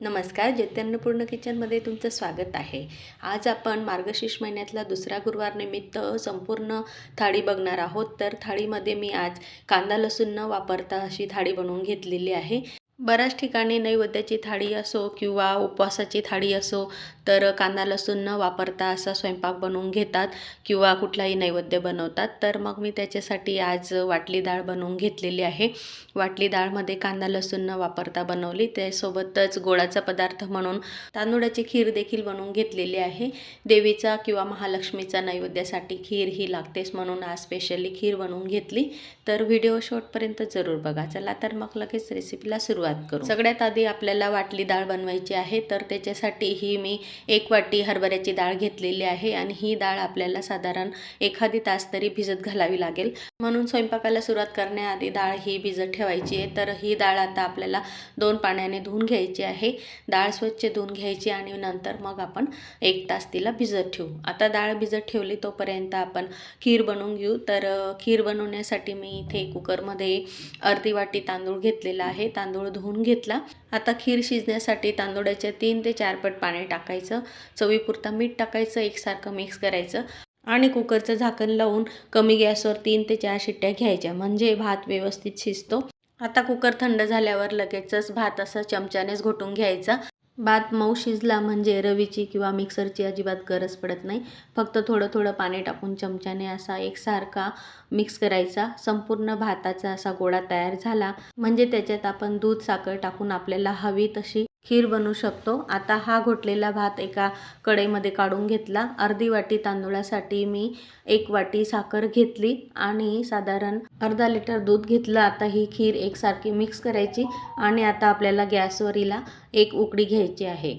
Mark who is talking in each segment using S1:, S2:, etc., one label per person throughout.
S1: नमस्कार चैतन्यपूर्ण किचनमध्ये तुमचं स्वागत आहे. आज आपण मार्गशीर्ष महिन्यातला दुसरा गुरुवार निमित्त संपूर्ण थाळी बघणार आहोत. तर थाळीमध्ये मी आज कांदा लसूण न वापरता अशी थाळी बनवून घेतलेली आहे. बऱ्याच ठिकाणी नैवेद्याची थाळी असो किंवा उपवासाची थाळी असो तर कांदा लसूण न वापरता असा स्वयंपाक बनवून घेतात किंवा कुठलाही नैवेद्य बनवतात. तर मग मी त्याच्यासाठी आज वाटली डाळ बनवून घेतलेली आहे. वाटली डाळमध्ये कांदा लसूण न वापरता बनवली. त्यासोबतच गोळाचा पदार्थ म्हणून तांदूळाची खीर देखील बनवून घेतलेली आहे. देवीचा किंवा महालक्ष्मीचा नैवेद्यासाठी खीर ही लागतेच म्हणून आज स्पेशली खीर बनवून घेतली. तर व्हिडिओ शॉर्टपर्यंत जरूर बघा. चला तर मग लगेच रेसिपीला सुरुवात करू. सगळ्यात आधी आपल्याला वाटली डाळ बनवायची आहे तर त्याच्यासाठी ही मी एक वाटी हरभऱ्याची डाळ घेतलेली आहे आणि ही डाळ आपल्याला साधारण एखादी तास तरी भिजत घालावी लागेल. म्हणून स्वयंपाकाला सुरुवात करण्याआधी डाळ ही भिजत ठेवायची आहे तर ही डाळ आता आपल्याला दोन पाण्याने धुवून घ्यायची आहे. डाळ स्वच्छ धुवून घ्यायची आणि नंतर मग आपण एक तास तिला भिजत ठेवू. आता डाळ भिजत ठेवली तोपर्यंत आपण खीर बनवून घेऊ. तर खीर बनवण्यासाठी मी इथे कुकरमध्ये अर्धी वाटी तांदूळ घेतलेला आहे. तांदूळ धुवून घेतला. आता खीर शिजण्यासाठी तांदूळाच्या तीन ते चार पट पाणी टाकायचं. चवीपुरता मीठ टाकायचं एकसारखं मिक्स करायचं आणि कुकरचं झाकण लावून कमी गॅसवर तीन ते चार शिट्ट्या घ्यायच्या. म्हणजे भात व्यवस्थित शिजतो. आता कुकर थंड झाल्यावर लगेचच भात असं चमच्यानेच घोटून घ्यायचा. भात मऊ शिजला म्हणजे रवीची किंवा मिक्सरची अजिबात गरज पडत नाही. फक्त थोडं थोडं पाणी टाकून चमच्याने असा एकसारखा मिक्स करायचा. संपूर्ण भाताचा असा गोळा तयार झाला. म्हणजे त्याच्यात आपण दूध साखर टाकून आपल्याला हवी तशी खीर बनवू शकतो. आता हा घोटलेला भात एका कढईमध्ये काढून घेतला. अर्धी वाटी तांदूळासाठी मी एक वाटी साखर घेतली आणि साधारण अर्धा लिटर दूध घेतलं. आता ही खीर एकसारखी मिक्स करायची आणि आता आपल्याला गॅसवरीला एक उकडी घ्यायची आहे.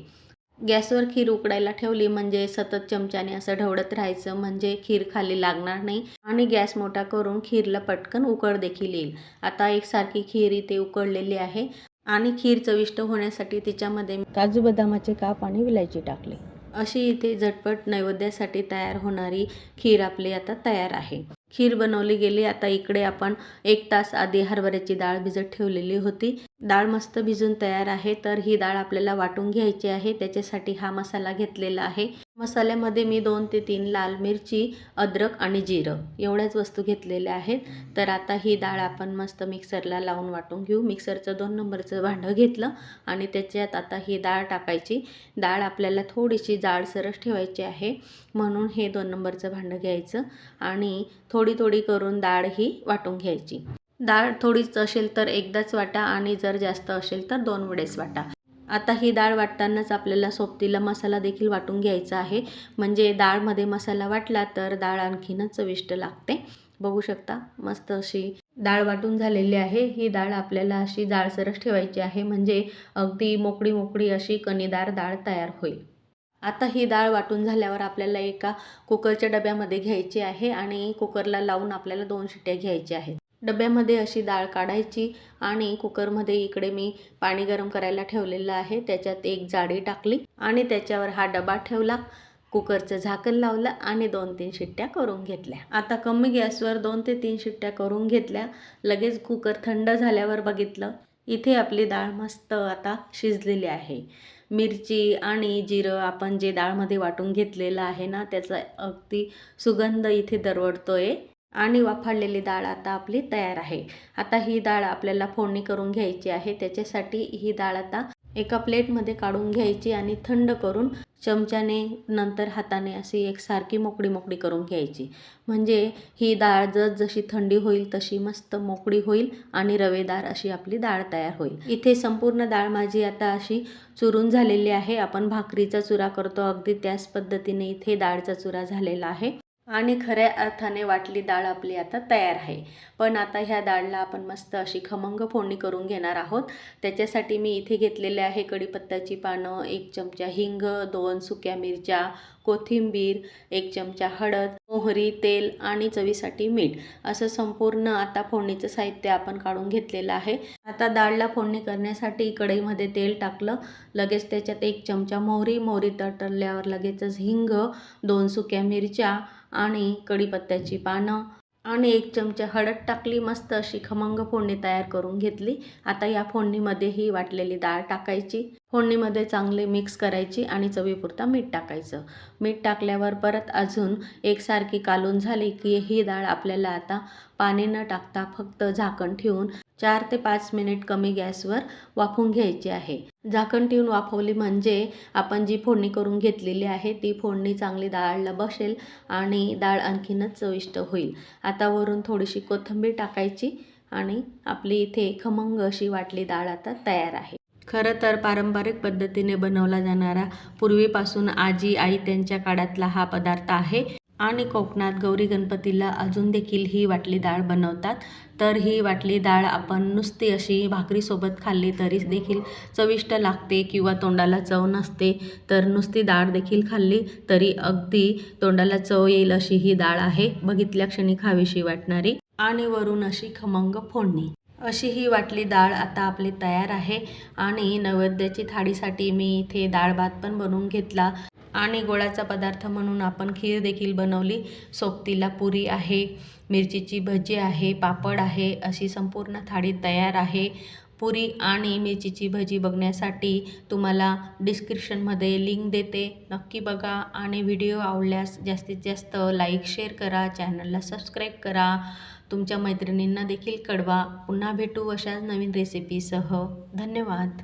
S1: गॅसवर खीर उकडायला ठेवली म्हणजे सतत चमच्याने असं ढवळत राहायचं म्हणजे खीर खाली लागणार नाही आणि गॅस मोठा करून खीरला पटकन उकड देखील येईल. आता एकसारखी खीर इथे उकळलेली आहे. आणि खीर चविष्ट होण्यासाठी तिच्यामध्ये काजू बदामाचे काप आणि विलायची टाकले. अशी इथे झटपट नैवेद्यासाठी तयार होणारी खीर आपली आता तयार आहे. खीर बनवली गेली. आता इकडे आपण एक तास आधी हरभऱ्याची डाळ भिजत ठेवलेली होती. डाळ मस्त भिजून तयार आहे तर ही डाळ आपल्याला वाटून घ्यायची आहे. त्याच्यासाठी हा मसाला घेतलेला आहे. मसाल्यामध्ये मी दोन ते तीन लाल मिरची अद्रक आणि जिरं एवढ्याच वस्तू घेतलेल्या आहेत. तर आता ही डाळ आपण मस्त मिक्सरला लावून वाटून घेऊ. मिक्सरचं दोन नंबरचं भांडं घेतलं आणि त्याच्यात आता ही डाळ टाकायची. डाळ आपल्याला थोडीशी जाडसरस ठेवायची आहे म्हणून हे दोन नंबरचं भांडं घ्यायचं आणि थोडी थोडी करून डाळ ही वाटून घ्यायची. डाळ थोडीच असेल तर एकदाच वाटा आणि जर जास्त असेल तर दोन वेळेस वाटा. आता ही डाळ वाटतानाच आपल्याला सोबतीला मसाला देखील वाटून घ्यायचा आहे. म्हणजे डाळमध्ये मसाला वाटला तर डाळ आणखीनच चविष्ट लागते. बघू शकता मस्त अशी डाळ वाटून झालेली आहे. ही डाळ आपल्याला अशी जाळसरस ठेवायची आहे. म्हणजे अगदी मोकळी मोकळी अशी कणीदार डाळ तयार होईल. आता ही डाळ वाटून झाल्यावर आपल्याला एका कुकरच्या डब्यामध्ये घ्यायची आहे आणि कुकरला लावून आपल्याला दोन शिट्ट्या घ्यायच्या आहेत. डब्यामध्ये अशी डाळ काढायची आणि कुकरमध्ये इकडे मी पाणी गरम करायला ठेवलेलं आहे. त्याच्यात एक जाडी टाकली आणि त्याच्यावर हा डबा ठेवला. कुकरचं झाकण लावलं आणि दोन तीन शिट्ट्या करून घेतल्या. आता कमी गॅसवर दोन ते तीन शिट्ट्या करून घेतल्या. लगेच कुकर थंड झाल्यावर बघितलं इथे आपली डाळ मस्त आता शिजलेली आहे. मिरची आणि जिरं आपण जे डाळमध्ये वाटून घेतलेलं आहे ना त्याचा अगदी सुगंध इथे दरवडतोय आणि वाफाळलेली डाळ आता आपली तयार आहे. आता ही डाळ आपल्याला फोडणी करून घ्यायची आहे. त्याच्यासाठी ही डाळ आता एका प्लेटमध्ये काढून घ्यायची आणि थंड करून चमच्याने नंतर हाताने अशी एकसारखी मोकळी मोकळी करून घ्यायची. म्हणजे ही डाळ जशी थंडी होईल तशी मस्त मोकळी होईल आणि रवेदार अशी आपली डाळ तयार होईल. इथे संपूर्ण डाळ माझी आता अशी चुरून झालेली आहे. आपण भाकरीचा चुरा करतो. अगदी त्याच पद्धतीने इथे डाळचा चुरा झालेला आहे. आणि खऱ्या अर्थाने वाटली डाळ आपली आता तयार आहे. पण आता ह्या डाळला आपण मस्त अशी खमंग फोडणी करून घेणार आहोत. त्याच्यासाठी मी इथे घेतलेले आहे कढीपत्त्याची पानं एक चमचा हिंग दोन सुक्या मिरच्या कोथिंबीर एक चमचा हळद मोहरी तेल आणि चवीसाठी मीठ. असं संपूर्ण आता फोडणीचं साहित्य आपण काढून घेतलेलं आहे. आता डाळला फोडणी करण्यासाठी कढईमध्ये तेल टाकलं. लगेच त्याच्यात एक चमचा मोहरी मोहरी तटरल्यावर लगेचच हिंग दोन सुक्या मिरच्या आणि कढीपत्त्याची पानं आणि एक चमचा हळद टाकली मस्त अशी खमंग फोडणी तयार करून घेतली. आता या फोडणीमध्ये ही वाटलेली डाळ टाकायची. फोडणीमध्ये चांगले मिक्स करायची आणि चवीपुरता मीठ टाकायचं. मीठ टाकल्यावर परत अजून एकसारखी कालून झाली की ही डाळ आपल्याला आता पाणी न टाकता फक्त झाकण ठेवून चार ते पाच मिनिट कमी गॅसवर वाफवून घ्यायची आहे. झाकण ठेवून वाफवली म्हणजे आपण जी फोडणी करून घेतलेली आहे ती फोडणी चांगली डाळला बसेल आणि डाळ आणखीनच चविष्ट होईल. आता वरून थोडीशी कोथिंबीर टाकायची आणि आपली इथे खमंग अशी वाटली डाळ आता तयार आहे. खरं तर पारंपरिक पद्धतीने बनवला जाणारा पूर्वीपासून आजी आई त्यांच्या काळातला हा पदार्थ आहे. आणि कोकणात गौरी गणपतीला अजून देखील ही वाटली डाळ बनवतात. तर ही वाटली डाळ आपण नुसती अशी भाकरीसोबत खाल्ली तरी देखील चविष्ट लागते किंवा तोंडाला चव नसते. तर नुसती डाळ देखील खाल्ली तरी अगदी तोंडाला चव येईल अशी ही डाळ आहे. बघितल्या क्षणी खावीशी वाटणारी. आणि वरून अशी खमंग फोडणी. अशी ही वाटली डाळ आता आपली तयार आहे. आणि नैवेद्याची थाळीसाठी मी इथे डाळ भात पण बनवून घेतला. आणि गोळाचा पदार्थ म्हणून आपण खीर देखील बनवली. सोबतीला पुरी आहे मिरचीची भजी आहे पापड आहे अशी संपूर्ण थाळी तयार आहे. पुरी आणि मिरचीची भजी बघण्यासाठी तुम्हाला डिस्क्रिप्शनमध्ये लिंक देते. नक्की बघा आणि व्हिडिओ आवडल्यास जास्तीत जास्त लाईक शेअर करा चॅनलला सबस्क्राईब करा. तुमच्या मैत्रिणींना देखील कळवा पुन्हा भेटू अशाच नवीन रेसिपीसह धन्यवाद.